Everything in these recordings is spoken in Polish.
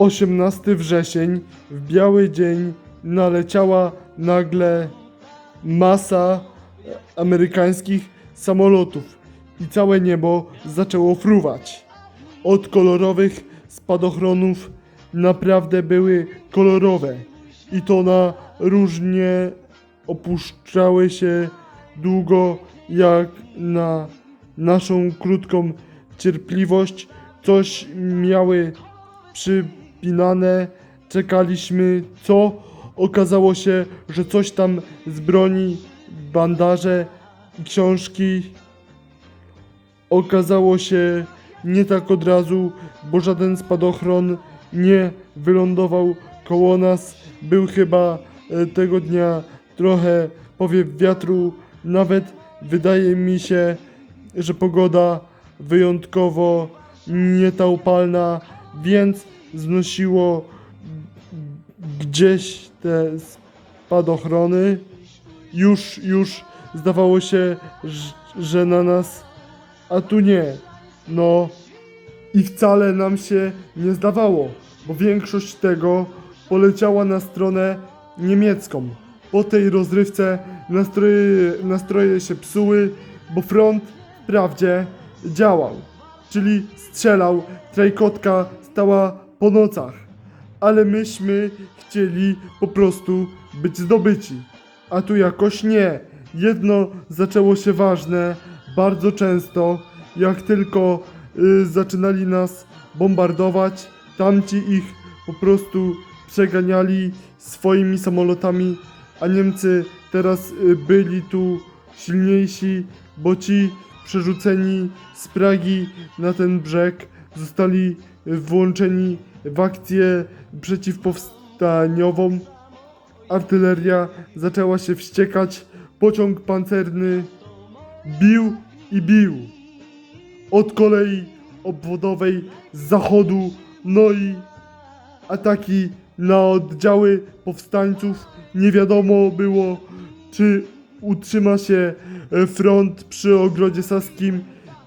18 wrzesień, w biały dzień, naleciała nagle masa amerykańskich samolotów i całe niebo zaczęło fruwać. Od kolorowych spadochronów naprawdę były kolorowe i to na różnie opuszczały się długo jak na naszą krótką cierpliwość. Coś miały przypinane, czekaliśmy co? Okazało się, że coś tam z broni, bandaże, książki. Okazało się nie tak od razu, bo żaden spadochron nie wylądował koło nas. Był chyba e, tego dnia trochę powiew wiatru, nawet wydaje mi się, że pogoda wyjątkowo nie ta upalna, więc znosiło gdzieś te spadochrony. Już, już zdawało się, że na nas, a tu nie. No i wcale nam się nie zdawało, bo większość tego poleciała na stronę niemiecką. Po tej rozrywce nastroje, nastroje się psuły, bo front wprawdzie działał, czyli strzelał, trajkotka stała po nocach, ale myśmy chcieli po prostu być zdobyci, a tu jakoś nie. Jedno zaczęło się ważne bardzo często, jak tylko y, zaczynali nas bombardować, tamci ich po prostu przeganiali swoimi samolotami, a Niemcy teraz y, byli tu silniejsi, bo ci przerzuceni z Pragi na ten brzeg zostali y, włączeni w akcję przeciwpowstaniową. Artyleria zaczęła się wściekać, pociąg pancerny bił i bił od kolei obwodowej z zachodu, no i ataki na oddziały powstańców. Nie wiadomo było, czy utrzyma się front przy ogrodzie saskim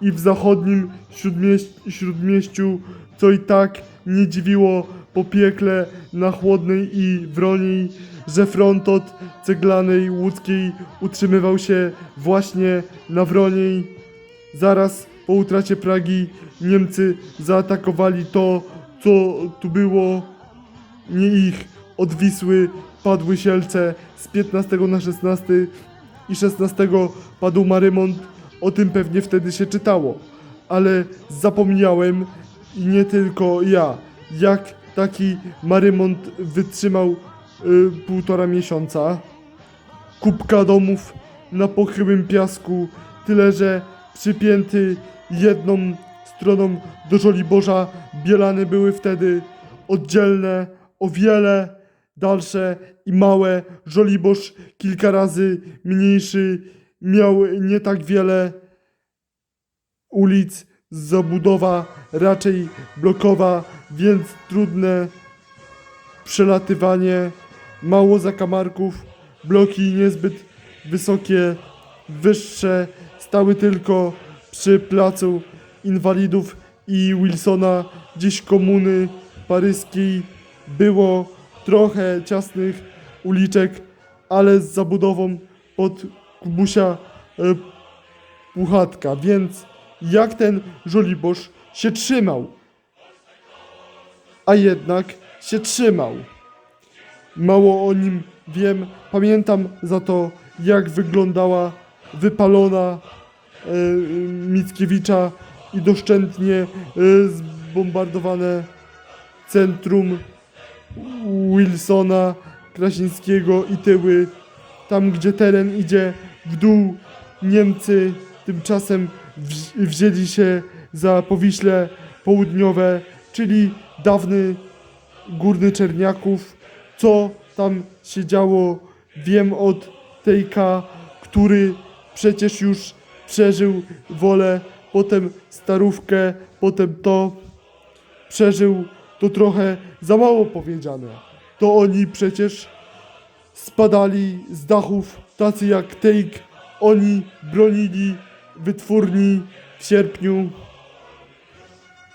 i w zachodnim śródmieś- śródmieściu, co i tak nie dziwiło po piekle na chłodnej i wroniej, że front od ceglanej łódzkiej utrzymywał się właśnie na wroniej. Zaraz po utracie Pragi Niemcy zaatakowali to, co tu było nie ich. Od Wisły padły Sielce z 15 na 16 i 16 padł Marymont. O tym pewnie wtedy się czytało. Ale zapomniałem i nie tylko ja, jak taki Marymont wytrzymał y, półtora miesiąca kubka domów na pochyłym piasku, tyle że przypięty jedną stroną do Żoliborza bielany były wtedy oddzielne, o wiele dalsze i małe. Żoliborz kilka razy mniejszy, miał nie tak wiele ulic, zabudowa raczej blokowa, więc trudne przelatywanie, mało zakamarków, bloki niezbyt wysokie, wyższe, stały tylko przy placu inwalidów i Wilsona, gdzieś komuny paryskiej. Było trochę ciasnych uliczek, ale z zabudową pod Kubusia e, Puchatka, więc jak ten Żoliborz się trzymał? A jednak się trzymał. Mało o nim wiem. Pamiętam za to, jak wyglądała wypalona e, Mickiewicza i doszczętnie e, zbombardowane centrum Wilsona, Krasińskiego i tyły. Tam, gdzie teren idzie w dół, Niemcy tymczasem wzi- wzięli się za Powiśle Południowe, czyli dawny Górny Czerniaków. Co tam się działo, wiem od Tejka, który przecież już przeżył wolę, potem starówkę, potem to przeżył, to trochę za mało powiedziane. To oni przecież spadali z dachów, tacy jak Tejk, oni bronili wytwórni w sierpniu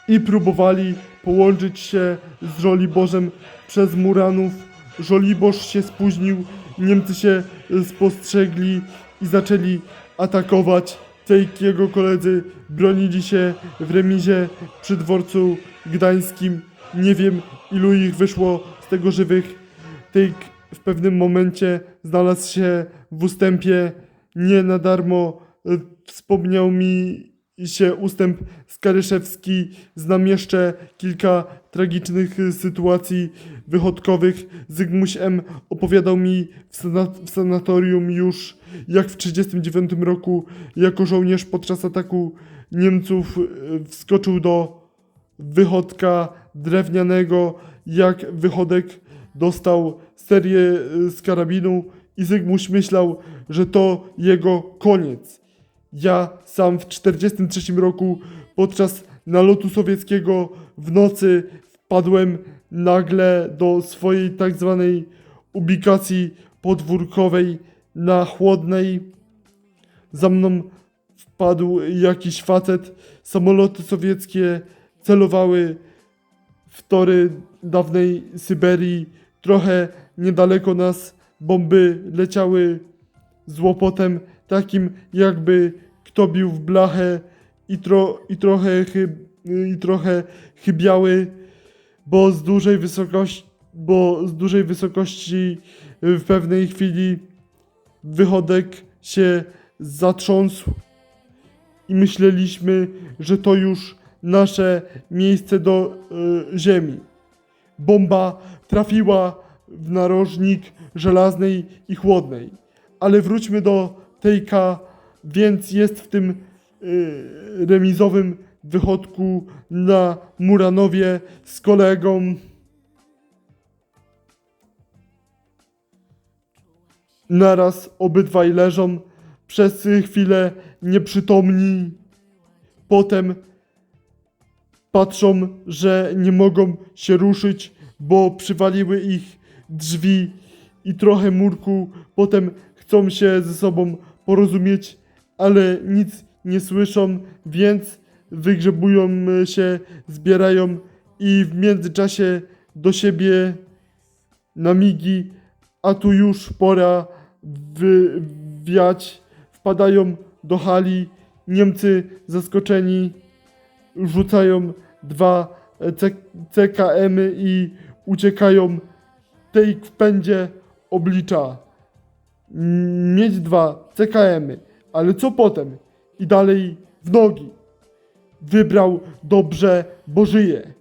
i próbowali połączyć się z Żoliborzem przez Muranów. Żoliborz się spóźnił, Niemcy się y, spostrzegli i zaczęli atakować. Tejk jego koledzy bronili się w remizie przy dworcu gdańskim. Nie wiem ilu ich wyszło z tego żywych. Tejk w pewnym momencie znalazł się w ustępie. Nie na darmo wspomniał mi się ustęp Skaryszewski. Znam jeszcze kilka tragicznych sytuacji wychodkowych. Zygmuś M. opowiadał mi w, sana- w sanatorium już, jak w 1939 roku jako żołnierz podczas ataku Niemców y, wskoczył do wychodka drewnianego, jak wychodek dostał serię y, z karabinu i Zygmuś myślał, że to jego koniec. Ja sam w 1943 roku podczas nalotu sowieckiego w nocy wpadłem nagle do swojej tak zwanej ubikacji podwórkowej na chłodnej. Za mną wpadł jakiś facet. Samoloty sowieckie celowały w tory dawnej Syberii. Trochę niedaleko nas bomby leciały z łopotem takim, jakby kto bił w blachę i, tro, i, trochę, chyb, i trochę chybiały, bo z dużej wysokości, bo z dużej wysokości w pewnej chwili wychodek się zatrząsł i myśleliśmy, że to już nasze miejsce do y, ziemi. Bomba trafiła w narożnik żelaznej i chłodnej. Ale wróćmy do Tejka, więc jest w tym y, remizowym wychodku na Muranowie z kolegą. Naraz obydwaj leżą, przez chwilę nieprzytomni. Potem patrzą, że nie mogą się ruszyć, bo przywaliły ich drzwi i trochę murku. Potem chcą się ze sobą porozumieć, ale nic nie słyszą, więc wygrzebują się, zbierają i w międzyczasie do siebie na migi, a tu już pora wy, wiać. Wpadają do hali. Niemcy zaskoczeni rzucają dwa C- CKM-y i uciekają. Tej w pędzie oblicza. Mieć dwa CKM-y, ale co potem? I dalej w nogi. Wybrał dobrze, bo żyje.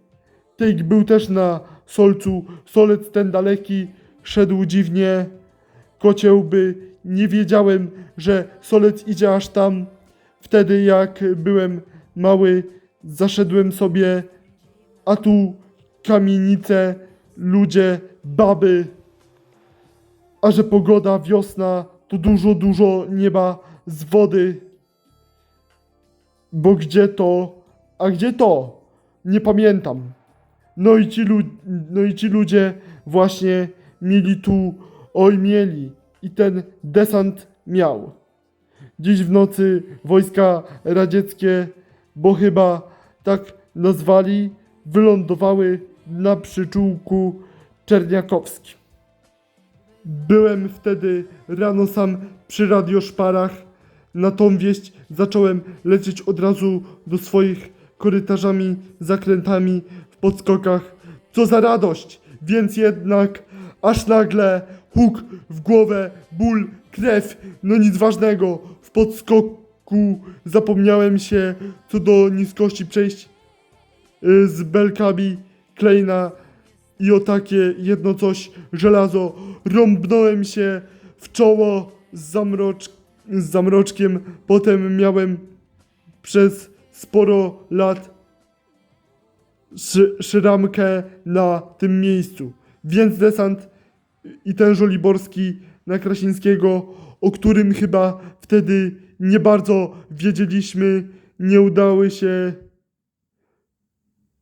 Tejk był też na solcu, solec ten daleki, szedł dziwnie, kociełby, nie wiedziałem, że solec idzie aż tam. Wtedy jak byłem mały, zaszedłem sobie, a tu kamienice, ludzie, baby. A że pogoda, wiosna, to dużo, dużo nieba z wody. Bo gdzie to, a gdzie to? Nie pamiętam. No i ci, no i ci ludzie właśnie mieli tu, oj mieli. I ten desant miał. Dziś w nocy wojska radzieckie, bo chyba tak nazwali, wylądowały na przyczółku Czerniakowskim. Byłem wtedy rano sam przy radioszparach. Na tą wieść zacząłem lecieć od razu do swoich korytarzami, zakrętami w podskokach. Co za radość! Więc jednak aż nagle huk w głowę, ból, krew, no nic ważnego. W podskoku zapomniałem się co do niskości przejść y, z belkami Kleina i o takie jedno coś żelazo rąbnąłem się w czoło z, zamrocz, z zamroczkiem. Potem miałem przez sporo lat szy, szyramkę na tym miejscu. Więc desant i ten żoliborski na Krasińskiego, o którym chyba wtedy nie bardzo wiedzieliśmy, nie udały się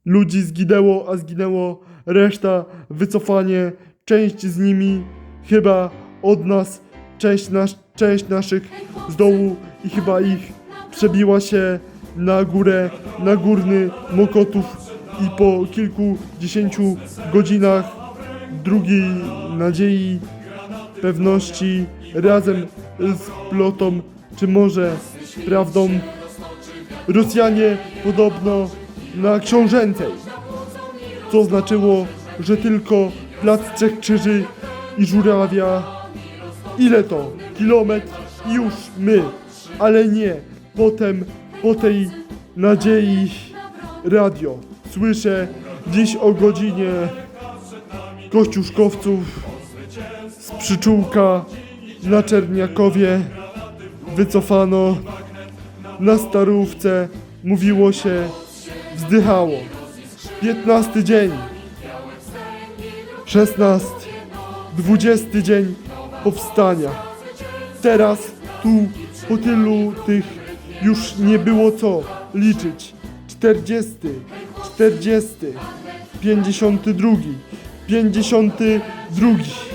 Ludzi zginęło, a zginęło reszta, wycofanie, część z nimi chyba od nas, część, nas, część naszych z dołu i chyba ich przebiła się na górę, na górny Mokotów i po kilkudziesięciu godzinach drugiej nadziei, pewności, razem z plotą, czy może prawdą, Rosjanie podobno na Książęcej, co znaczyło, że tylko Plac Trzech Krzyży i Żurawia, ile to? Kilometr? Już my, ale nie, potem po tej nadziei radio. Słyszę dziś o godzinie kościuszkowców z przyczółka na Czerniakowie. Wycofano. Na starówce mówiło się wzdychało. 15 dzień. 16 20 dzień powstania. Teraz tu po tylu tych już nie było co liczyć. 40 40 52 52